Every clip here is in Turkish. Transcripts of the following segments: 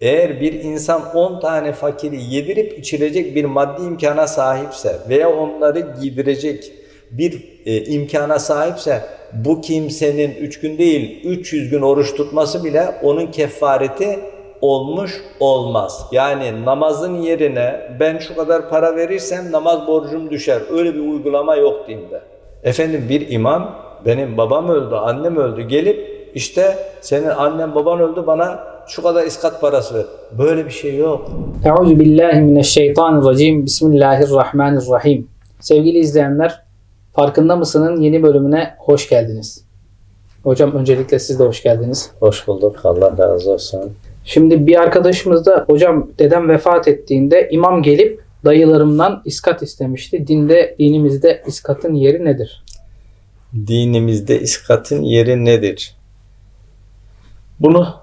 Eğer bir insan 10 tane fakiri yedirip içirecek bir maddi imkana sahipse veya onları giydirecek bir e, imkana sahipse bu kimsenin 3 gün değil 300 gün oruç tutması bile onun kefareti olmuş olmaz. Yani namazın yerine ben şu kadar para verirsem namaz borcum düşer. Öyle bir uygulama yok dinde. Efendim bir imam benim babam öldü, annem öldü gelip işte senin annen baban öldü bana şu kadar iskat parası ver. Böyle bir şey yok. Euzu billahi mineşşeytanirracim. Bismillahirrahmanirrahim. Sevgili izleyenler, Farkında mısının yeni bölümüne hoş geldiniz. Hocam öncelikle siz de hoş geldiniz. Hoş bulduk. Allah razı olsun. Şimdi bir arkadaşımız da hocam dedem vefat ettiğinde imam gelip dayılarımdan iskat istemişti. Dinde dinimizde iskatın yeri nedir? Dinimizde iskatın yeri nedir? Bunu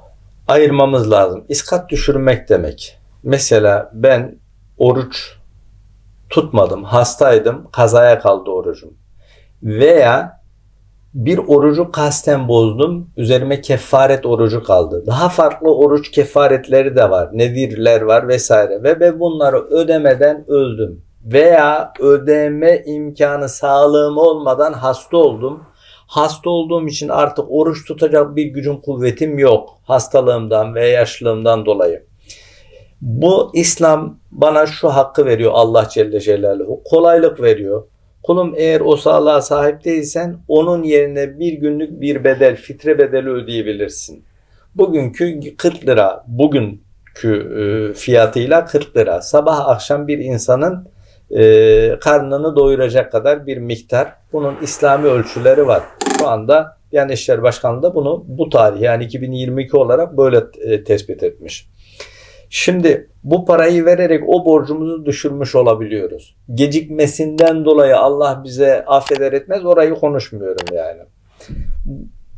ayırmamız lazım. İskat düşürmek demek. Mesela ben oruç tutmadım, hastaydım, kazaya kaldı orucum. Veya bir orucu kasten bozdum, üzerime kefaret orucu kaldı. Daha farklı oruç kefaretleri de var, nedirler var vesaire. Ve ben bunları ödemeden öldüm. Veya ödeme imkanı sağlığım olmadan hasta oldum. Hasta olduğum için artık oruç tutacak bir gücüm kuvvetim yok. Hastalığımdan ve yaşlılığımdan dolayı. Bu İslam bana şu hakkı veriyor Allah Celle Celaluhu. Kolaylık veriyor. Kulum eğer o sağlığa sahip değilsen onun yerine bir günlük bir bedel, fitre bedeli ödeyebilirsin. Bugünkü 40 lira, bugünkü e, fiyatıyla 40 lira. Sabah akşam bir insanın e, karnını doyuracak kadar bir miktar. Bunun İslami ölçüleri var. Şu anda Diyanet İşleri Başkanlığı da bunu bu tarih yani 2022 olarak böyle e, tespit etmiş. Şimdi bu parayı vererek o borcumuzu düşürmüş olabiliyoruz. Gecikmesinden dolayı Allah bize affeder etmez orayı konuşmuyorum yani.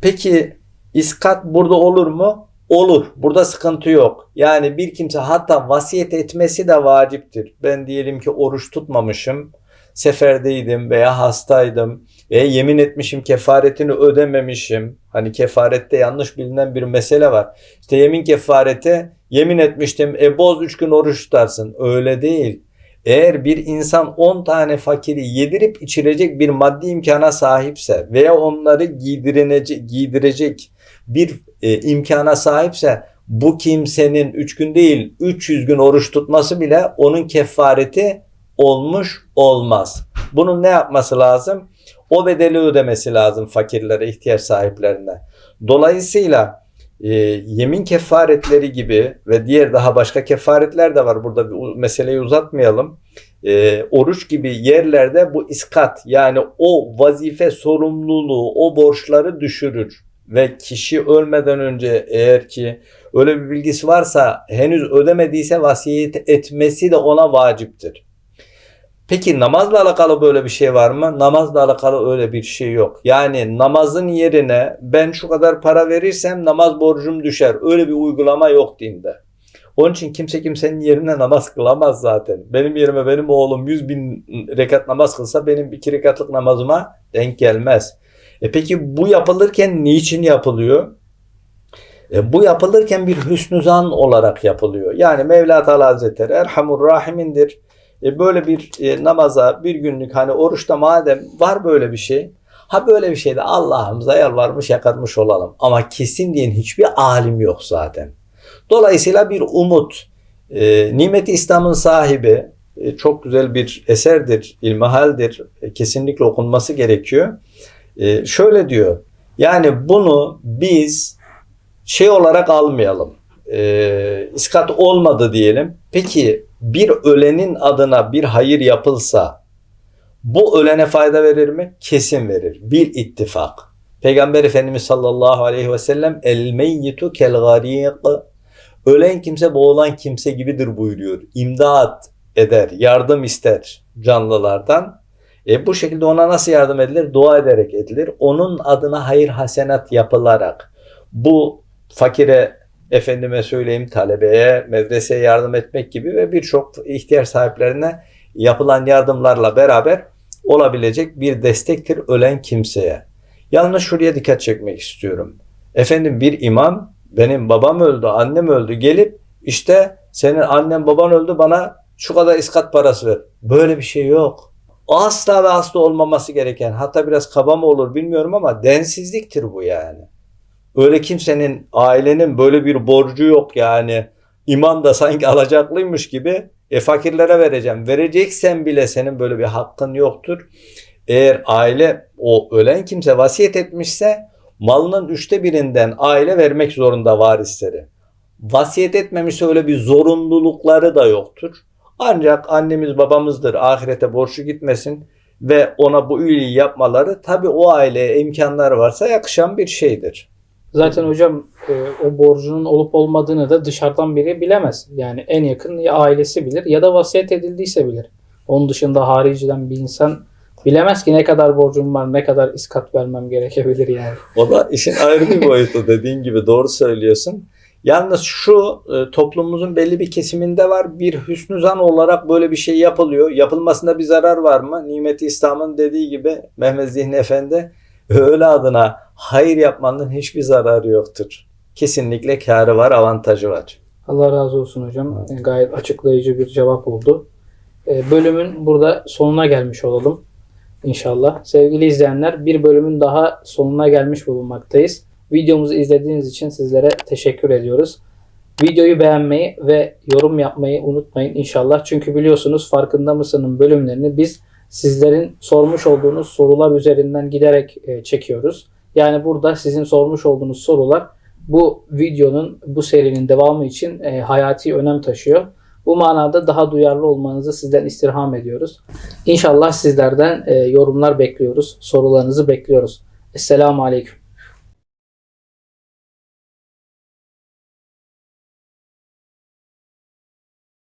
Peki iskat burada olur mu? Olur. Burada sıkıntı yok. Yani bir kimse hatta vasiyet etmesi de vaciptir. Ben diyelim ki oruç tutmamışım, seferdeydim veya hastaydım ve yemin etmişim kefaretini ödememişim. Hani kefarette yanlış bilinen bir mesele var. İşte yemin kefareti yemin etmiştim e boz 3 gün oruç tutarsın. Öyle değil. Eğer bir insan 10 tane fakiri yedirip içirecek bir maddi imkana sahipse veya onları giydirecek, giydirecek bir e, imkana sahipse bu kimsenin 3 gün değil 300 gün oruç tutması bile onun kefareti olmuş olmaz. Bunun ne yapması lazım? O bedeli ödemesi lazım fakirlere, ihtiyaç sahiplerine. Dolayısıyla e, yemin kefaretleri gibi ve diğer daha başka kefaretler de var. Burada bir meseleyi uzatmayalım. E, oruç gibi yerlerde bu iskat yani o vazife sorumluluğu, o borçları düşürür. Ve kişi ölmeden önce eğer ki öyle bir bilgisi varsa henüz ödemediyse vasiyet etmesi de ona vaciptir. Peki namazla alakalı böyle bir şey var mı? Namazla alakalı öyle bir şey yok. Yani namazın yerine ben şu kadar para verirsem namaz borcum düşer. Öyle bir uygulama yok dinde. Onun için kimse kimsenin yerine namaz kılamaz zaten. Benim yerime benim oğlum 100 bin rekat namaz kılsa benim iki rekatlık namazıma denk gelmez. E peki bu yapılırken niçin yapılıyor? E bu yapılırken bir hüsnü zan olarak yapılıyor. Yani Mevla Teala Hazretleri Erhamur Rahimindir. E böyle bir e, namaza bir günlük hani oruçta madem var böyle bir şey. Ha böyle bir şeyde Allah'ımıza yalvarmış yakarmış olalım. Ama kesin diyen hiçbir alim yok zaten. Dolayısıyla bir umut. E, Nimet İslam'ın sahibi e, çok güzel bir eserdir, ilmihaldir. E, kesinlikle okunması gerekiyor. E, şöyle diyor. Yani bunu biz şey olarak almayalım. E, iskat olmadı diyelim. Peki bir ölenin adına bir hayır yapılsa bu ölene fayda verir mi? Kesin verir. Bir ittifak. Peygamber Efendimiz sallallahu aleyhi ve sellem el meyyitu kel ölen kimse boğulan kimse gibidir buyuruyor. İmdat eder, yardım ister canlılardan. E bu şekilde ona nasıl yardım edilir? Dua ederek edilir. Onun adına hayır hasenat yapılarak bu fakire efendime söyleyeyim talebeye, medreseye yardım etmek gibi ve birçok ihtiyaç sahiplerine yapılan yardımlarla beraber olabilecek bir destektir ölen kimseye. Yalnız şuraya dikkat çekmek istiyorum. Efendim bir imam benim babam öldü, annem öldü gelip İşte senin annen baban öldü bana şu kadar iskat parası ver. Böyle bir şey yok. Asla ve asla olmaması gereken hatta biraz kaba mı olur bilmiyorum ama densizliktir bu yani. Öyle kimsenin ailenin böyle bir borcu yok yani. İmam da sanki alacaklıymış gibi e fakirlere vereceğim. Vereceksen bile senin böyle bir hakkın yoktur. Eğer aile o ölen kimse vasiyet etmişse malının üçte birinden aile vermek zorunda varisleri. Vasiyet etmemişse öyle bir zorunlulukları da yoktur. Ancak annemiz babamızdır ahirete borçlu gitmesin ve ona bu iyiliği yapmaları tabi o aileye imkanları varsa yakışan bir şeydir. Zaten hocam e, o borcunun olup olmadığını da dışarıdan biri bilemez. Yani en yakın ya ailesi bilir ya da vasiyet edildiyse bilir. Onun dışında hariciden bir insan bilemez ki ne kadar borcum var, ne kadar iskat vermem gerekebilir yani. O da işin ayrı bir boyutu dediğin gibi doğru söylüyorsun. Yalnız şu e, toplumumuzun belli bir kesiminde var. Bir hüsnü zan olarak böyle bir şey yapılıyor. Yapılmasında bir zarar var mı? Nimeti İslam'ın dediği gibi Mehmet Zihni Efendi öyle adına hayır yapmanın hiçbir zararı yoktur. Kesinlikle kârı var, avantajı var. Allah razı olsun hocam. E, Gayet açıklayıcı bir cevap oldu. E, Bölümün burada sonuna gelmiş olalım. İnşallah. Sevgili izleyenler bir bölümün daha sonuna gelmiş bulunmaktayız. Videomuzu izlediğiniz için sizlere teşekkür ediyoruz. Videoyu beğenmeyi ve yorum yapmayı unutmayın inşallah. Çünkü biliyorsunuz farkında mısının bölümlerini biz sizlerin sormuş olduğunuz sorular üzerinden giderek e, çekiyoruz. Yani burada sizin sormuş olduğunuz sorular bu videonun, bu serinin devamı için e, hayati önem taşıyor. Bu manada daha duyarlı olmanızı sizden istirham ediyoruz. İnşallah sizlerden e, yorumlar bekliyoruz, sorularınızı bekliyoruz. Esselamu Aleyküm.